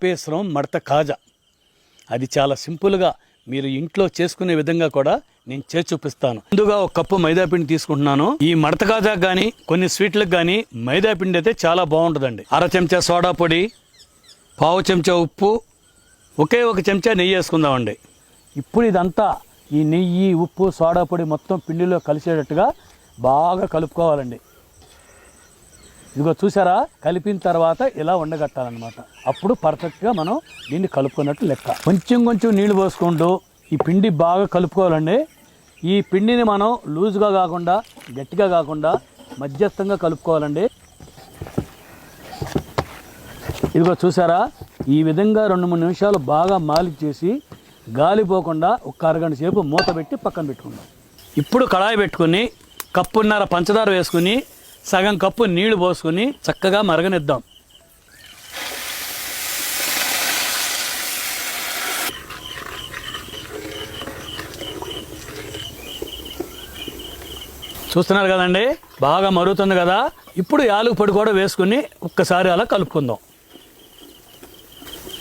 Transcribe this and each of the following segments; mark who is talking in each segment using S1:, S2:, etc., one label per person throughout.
S1: తాపేశ్వరం మడత కాజా. అది చాలా సింపుల్గా మీరు ఇంట్లో చేసుకునే విధంగా కూడా నేను చేసి చూపిస్తాను. ముందుగా ఒక కప్పు మైదా పిండి తీసుకుంటున్నాను. ఈ మడత కాజాకు కానీ కొన్ని స్వీట్లకు కానీ మైదా పిండి అయితే చాలా బాగుంటుందండి. అర చెంచా సోడా పొడి పావు చెంచా ఉప్పు ఒకే ఒక చెంచా నెయ్యి వేసుకుందామండి. ఇప్పుడు ఇదంతా ఈ నెయ్యి ఉప్పు సోడా పొడి మొత్తం పిండిలో కలిసేటట్టుగా బాగా కలుపుకోవాలండి. ఇదిగో చూసారా కలిపిన తర్వాత ఇలా ఉండగట్టాలన్నమాట అప్పుడు పర్ఫెక్ట్గా మనం దీన్ని కలుపుకున్నట్టు లెక్క. కొంచెం కొంచెం నీళ్ళు పోసుకుంటూ ఈ పిండి బాగా కలుపుకోవాలండి. ఈ పిండిని మనం లూజుగా కాకుండా గట్టిగా కాకుండా మధ్యస్థంగా కలుపుకోవాలండి. ఇదిగో చూసారా ఈ విధంగా రెండు మూడు నిమిషాలు బాగా మాలిక్ చేసి గాలిపోకుండా ఒక అరగంట సేపు మూత పెట్టి పక్కన పెట్టుకుందాం. ఇప్పుడు కడాయి పెట్టుకుని కప్పున్నర పంచదార వేసుకుని సగం కప్పు నీళ్ళు పోసుకుని చక్కగా మరగనిద్దాం. చూస్తున్నారు కదండి? బాగా మరుగుతుంది కదా? ఇప్పుడు యాలుగు పొడి కూడా వేసుకుని ఒక్కసారి అలా కలుపుకుందాం.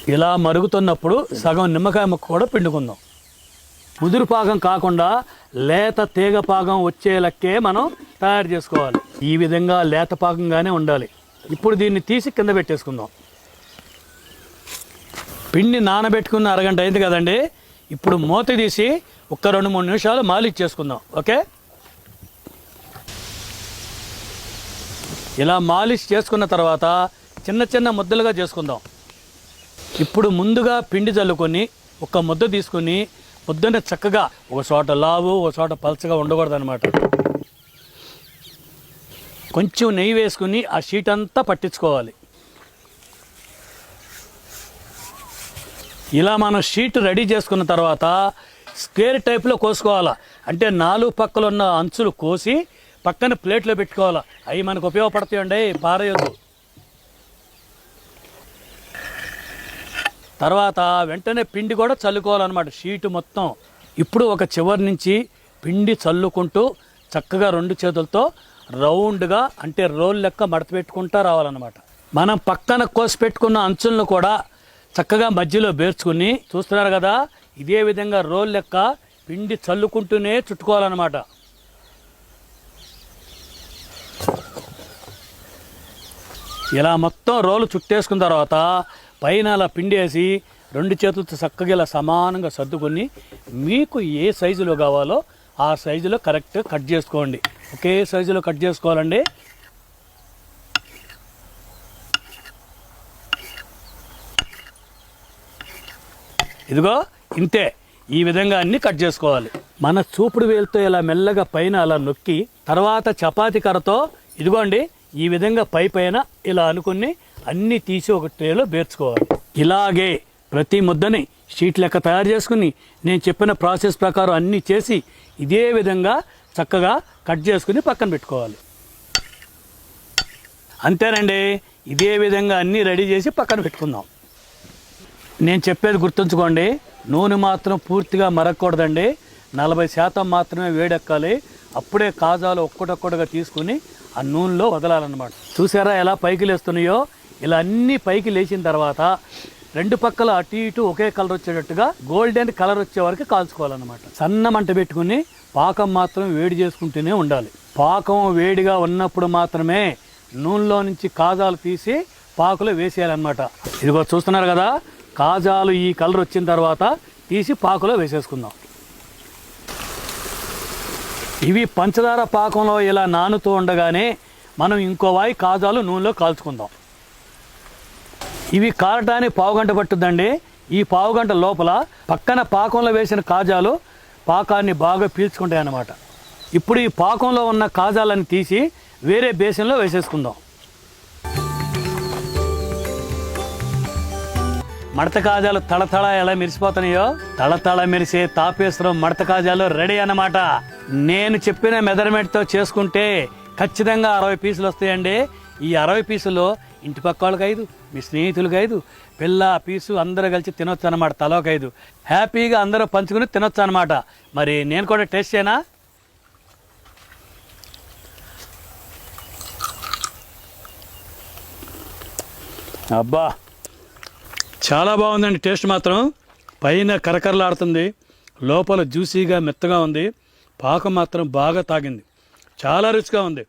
S1: ఇలా మరుగుతున్నప్పుడు సగం నిమ్మకాయ ముక్క కూడా పిండుకుందాం. ముదురు పాకం కాకుండా లేత తీగ పాకం వచ్చే లెక్కే మనం తయారు చేసుకోవాలి. ఈ విధంగా లేతపాకంగానే ఉండాలి. ఇప్పుడు దీన్ని తీసి కింద పెట్టేసుకుందాం. పిండి నానబెట్టుకున్న అరగంట అయింది కదండి. ఇప్పుడు మూత తీసి ఒక్క రెండు మూడు నిమిషాలు మాలిష్ చేసుకుందాం. ఓకే? ఇలా మాలిష్ చేసుకున్న తర్వాత చిన్న చిన్న ముద్దలుగా చేసుకుందాం. ఇప్పుడు ముందుగా పిండి చల్లుకొని ఒక ముద్ద తీసుకొని ముద్దని చక్కగా ఒక చోట లావు ఒక చోట పలచగా ఉండకూడదు అనమాట కొంచెం నెయ్యి వేసుకుని ఆ షీట్ అంతా పట్టించుకోవాలి. ఇలా మనం షీట్ రెడీ చేసుకున్న తర్వాత స్క్వేర్ టైప్లో కోసుకోవాలా. అంటే నాలుగు పక్కలున్న అంచులు కోసి పక్కన ప్లేట్లో పెట్టుకోవాలా. అవి మనకు ఉపయోగపడతాయండి పారేయొద్దు. తర్వాత వెంటనే పిండి కూడా చల్లుకోవాలన్నమాట. షీటు మొత్తం ఇప్పుడు ఒక చివరి నుంచి పిండి చల్లుకుంటూ చక్కగా రెండు చేతులతో రౌండ్గా అంటే రోల్ లెక్క మడత పెట్టుకుంటా రావాలన్నమాట. మనం పక్కన కోసి పెట్టుకున్న అంచులను కూడా చక్కగా మధ్యలో బేర్చుకుని చూస్తున్నారు కదా ఇదే విధంగా రోల్ లెక్క పిండి చల్లుకుంటూనే చుట్టుకోవాలన్నమాట. ఇలా మొత్తం రోలు చుట్టేసుకున్న తర్వాత పైన అలా పిండేసి రెండు చేతులతో చక్కగా ఇలా సమానంగా సర్దుకొని మీకు ఏ సైజులో కావాలో ఆ సైజులో కరెక్ట్గా కట్ చేసుకోండి. ఒకే సైజులో కట్ చేసుకోవాలండి. ఇదిగో ఇంతే. ఈ విధంగా అన్ని కట్ చేసుకోవాలి. మన చూపుడు వేలుతో ఇలా మెల్లగా పైన అలా నొక్కి తర్వాత చపాతీ కర్రతో ఇదిగోండి ఈ విధంగా పై పైన ఇలా అనుకుని అన్ని తీసి ఒక ట్రేలో బేర్చుకోవాలి. ఇలాగే ప్రతి ముద్దని షీట్ లెక్క తయారు చేసుకుని నేను చెప్పిన ప్రాసెస్ ప్రకారం అన్నీ చేసి ఇదే విధంగా చక్కగా కట్ చేసుకుని పక్కన పెట్టుకోవాలి. అంతేనండి ఇదే విధంగా అన్నీ రెడీ చేసి పక్కన పెట్టుకుందాం. నేను చెప్పేది గుర్తుంచుకోండి నూనె మాత్రం పూర్తిగా మరగకూడదండి. నలభై శాతం మాత్రమే వేడెక్కాలి. అప్పుడే కాజాలు ఒక్కటొక్కటిగా తీసుకుని ఆ నూనెలో వదలాలన్నమాట. చూసారా ఎలా పైకి లేస్తున్నాయో? ఇలా అన్నీ పైకి లేచిన తర్వాత రెండు పక్కల అటు ఇటు ఒకే కలర్ వచ్చేటట్టుగా గోల్డెన్ కలర్ వచ్చే వరకు కాల్చుకోవాలన్నమాట. సన్న మంట పెట్టుకుని పాకం మాత్రం వేడి చేసుకుంటూనే ఉండాలి. పాకం వేడిగా ఉన్నప్పుడు మాత్రమే నూనెలో నుంచి కాజాలు తీసి పాకులో వేసేయాలన్నమాట. ఇదిగో చూస్తున్నారు కదా కాజాలు ఈ కలర్ వచ్చిన తర్వాత తీసి పాకులో వేసేసుకుందాం. ఇవి పంచదార పాకంలో ఇలా నానుతూ ఉండగానే మనం ఇంకో వాయి కాజాలు నూనెలో కాల్చుకుందాం. ఇవి కారటానికి పావుగంట పట్టుద్దండి ఈ పావుగంట లోపల పక్కన పాకంలో వేసిన కాజాలు పాకాన్ని బాగా పీల్చుకుంటాయి అన్నమాట ఇప్పుడు ఈ పాకంలో ఉన్న కాజాలను తీసి వేరే బేసిన్లో వేసేసుకుందాం. మడత కాజాలు తళతళ ఎలా మెరిసిపోతున్నాయో? తళతళ మెరిసే తాపేశ్వరం మడత కాజాలు రెడీ అన్నమాట. నేను చెప్పిన మెజర్మెంట్తో చేసుకుంటే ఖచ్చితంగా అరవై పీసులు వస్తాయండి. ఈ అరవై పీసులో ఇంటి పక్క వాళ్ళకి ఐదు మీ స్నేహితులకి ఐదు పిల్ల పీసు అందరూ కలిసి తినొచ్చు అనమాట తలోకి ఐదు. హ్యాపీగా అందరూ పంచుకుని తినొచ్చు అనమాట మరి నేను కూడా టేస్ట్ చేయనా? అబ్బా! చాలా బాగుందండి టేస్ట్ మాత్రం. పైన కరకరలాడుతుంది. లోపల జ్యూసీగా మెత్తగా ఉంది. పాకం మాత్రం బాగా తాగింది. చాలా రుచిగా ఉంది.